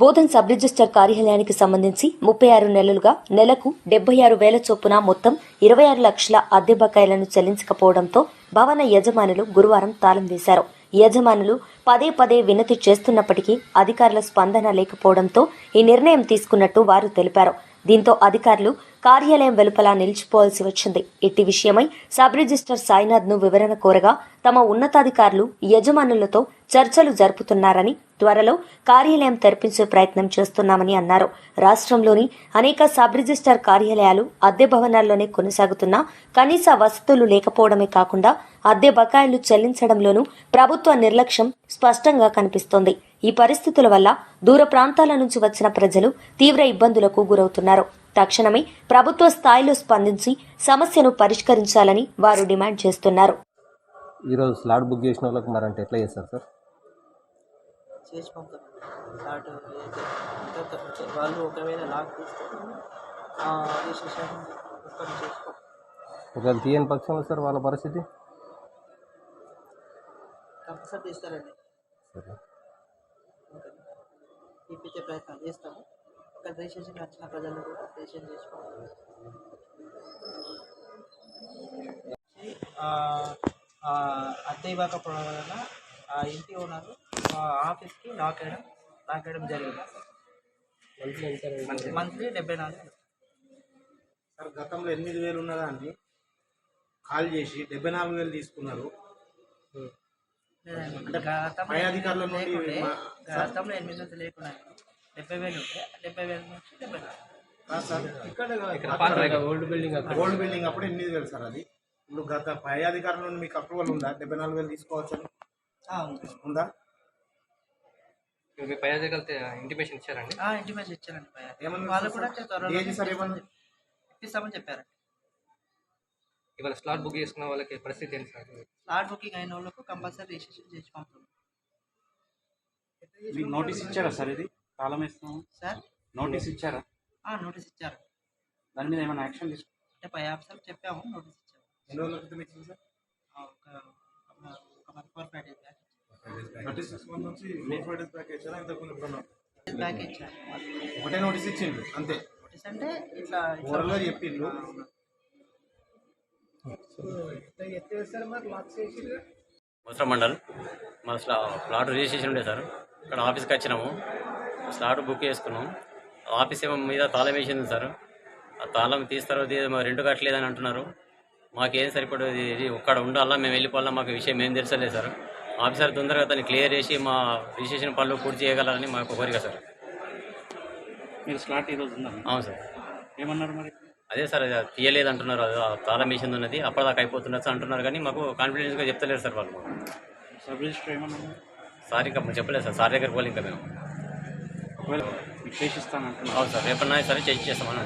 Bodhan sub register కార్యాలయానికి సంబంధించి ముప్పై ఆరు నెలలుగా నెలకు డెబ్బై ఆరు వేల చొప్పున మొత్తం ఇరవై ఆరు లక్షల అద్దె బకాయిలను చెల్లించకపోవడంతో భవన యజమానులు గురువారం తాళం వేశారు. యజమానులు పదే పదే వినతి చేస్తున్నప్పటికీ అధికారుల స్పందన లేకపోవడంతో ఈ నిర్ణయం తీసుకున్నట్టు వారు తెలిపారు. దీంతో అధికారులు కార్యాలయం వెలుపల నిలిచిపోవాల్సి వచ్చింది. ఇట్టి విషయమై సబ్ రిజిస్టర్ సాయినాథ్ను వివరణ కోరగా తమ ఉన్నతాధికారులు యజమానులతో చర్చలు జరుపుతున్నారని త్వరలో కార్యాలయం తెరిపించే ప్రయత్నం చేస్తున్నామని అన్నారు. రాష్ట్రంలోని అనేక సబ్ రిజిస్టర్ కార్యాలయాలు అద్దె భవనాల్లోనే కొనసాగుతున్నా కనీస వసతులు లేకపోవడమే కాకుండా అద్దె బకాయిలు చెల్లించడంలోనూ ప్రభుత్వ నిర్లక్ష్యం స్పష్టంగా కనిపిస్తోంది. ఈ పరిస్థితుల వల్ల దూర ప్రాంతాల నుంచి వచ్చిన ప్రజలు తీవ్ర ఇబ్బందులకు గురవుతున్నారు. తక్షణమే ప్రభుత్వ స్థాయిలో స్పందించి సమస్యను పరిష్కరించాలని వారు డిమాండ్ చేస్తున్నారు. ఈరోజు స్లాట్ బుక్ చేసిన వాళ్ళకి మరి అంటే ఎట్లా చేస్తారు సార్? చేసి పంపుతాం స్లాట్ ఏదైతే ఉంటుందో కొంచెం వాళ్ళు ఒకవేళ లాక్ తీస్తే ఆ రిజిస్ట్రేషన్ ఓపెన్ చేసుకో ఒకవేళ తీయని పక్షంలో సార్ వాళ్ళ పరిస్థితి? కంపల్సరీ తీస్తారండి. సరే. తీపించే ప్రయత్నం చేస్తాము. ఒక రిజిస్ట్రేషన్ వచ్చిన ప్రజలు కూడా రిజిస్ట్రేషన్ చేసుకోవాలి. అద్దె ఇవ్వకపోవడం వలన ఆ ఇంటి ఓనర్ ఆఫీస్కి లాక్ వేయడం లాక్ వేయడం జరిగింది. మంత్లీ డెబ్బై నాలుగు సార్ గతంలో ఎనిమిది వేలు ఉన్నదాన్ని కాల్ చేసి డెబ్బై నాలుగు వేలు తీసుకున్నారు. పై అధికారుల నుండి గతంలో ఎనిమిది వందలు లేకుండా డెబ్బై వేలు ఉంటే డెబ్బై వేల నుంచి డెబ్బై ఓల్డ్ బిల్డింగ్ ఓల్డ్ బిల్డింగ్ అప్పుడు ఎనిమిది వేలు సార్ అది. ఇప్పుడు గత పై అధికారుల నుండి మీకు అప్రూవల్ ఉందా? డెబ్బై నాలుగు వేలు తీసుకోవచ్చు ఆ, ఉంది. ఉందా? మీ పై అధికారులు ఇంటిమేషన్ ఇచ్చారండి ఆ, ఇంటిమేషన్ ఇచ్చారండి వాళ్ళు కూడా ఇప్పిస్తామని చెప్పారు ఇవాళ స్లాట్ బుక్ చేసుకున్న వాళ్ళకి పరిస్థితి ఏంటి సార్? స్లాట్ బుకింగ్ అయిన వాళ్ళకు కంపల్సరీ రిజిస్ట్రేషన్ చేసి పంపుతాం మీకు నోటీస్ ఇచ్చారా సార్ ఇది? తాళం వేస్తాము సార్? నోటీస్ ఇచ్చారా? ఆ, నోటీస్ ఇచ్చారు. దాని మీద ఏమైనా యాక్షన్ తీసుకు అంటే పై ఆఫీసర్ చెప్పాము నోటీస్ ఇచ్చారు ఎన్ని రోజుల క్రితం ఇచ్చింది సార్? ఆ, ఒక ఒక month four five days back thirty six month నుంచి ఫోర్ ఫైవ్ డేస్ బ్యాక్ ఇచ్చారా? ఇంతకు ముందు ఎప్పుడన్నా? బ్యాక్ ఇచ్చారు. ఒకటే నోటీస్ ఇచ్చిండు అంతే. నోటీస్ అంటే ఇట్లా చెప్పిండ్రు. ముసరా మండల్ మా స్లా ప్లాట్ రిజిస్ట్రేషన్ ఉండే సార్. ఇక్కడ ఆఫీస్కి వచ్చినాము. స్లాట్ బుక్ చేసుకున్నాం. ఆఫీస్ ఏమో మీద తాళం వేసింది సార్. ఆ తాళం తీస్తారో మరి రెంట్ కట్టలేదని అంటున్నారు. మాకేం సరిపడదు ఇది? ఒక్కడ ఉండాలా? మేము వెళ్ళిపోవాలా? మాకు విషయం ఏం తెలుసలేదు సార్. ఆఫీసర్ తొందరగా తను క్లియర్ చేసి మా రిజిస్ట్రేషన్ పనులు పూర్తి చేయగలరని మాకు కోరిక సార్. మీరు స్లాట్ ఈరోజు ఉందా? అవును సార్. ఏమన్నారు మరి? అదే సార్ అది తీయలేదు అంటున్నారు అది తాళం వేసింది ఉన్నది అప్పటిదాకా అయిపోతున్నది అంటున్నారు కానీ మాకు కాన్ఫిడెన్స్గా చెప్తలేరు సార్ వాళ్ళు. సబ్ రిజిస్టర్ ఏమన్నారు సార్ ఇంకా చెప్పలేదు సార్ సార్ దగ్గరికి పోవాలి ఇంకా మేము. ఒకవేళ మీకు చేసిస్తాను అంటున్నారు అవును సార్ రేపన్నా సరే చేసి చేస్తామని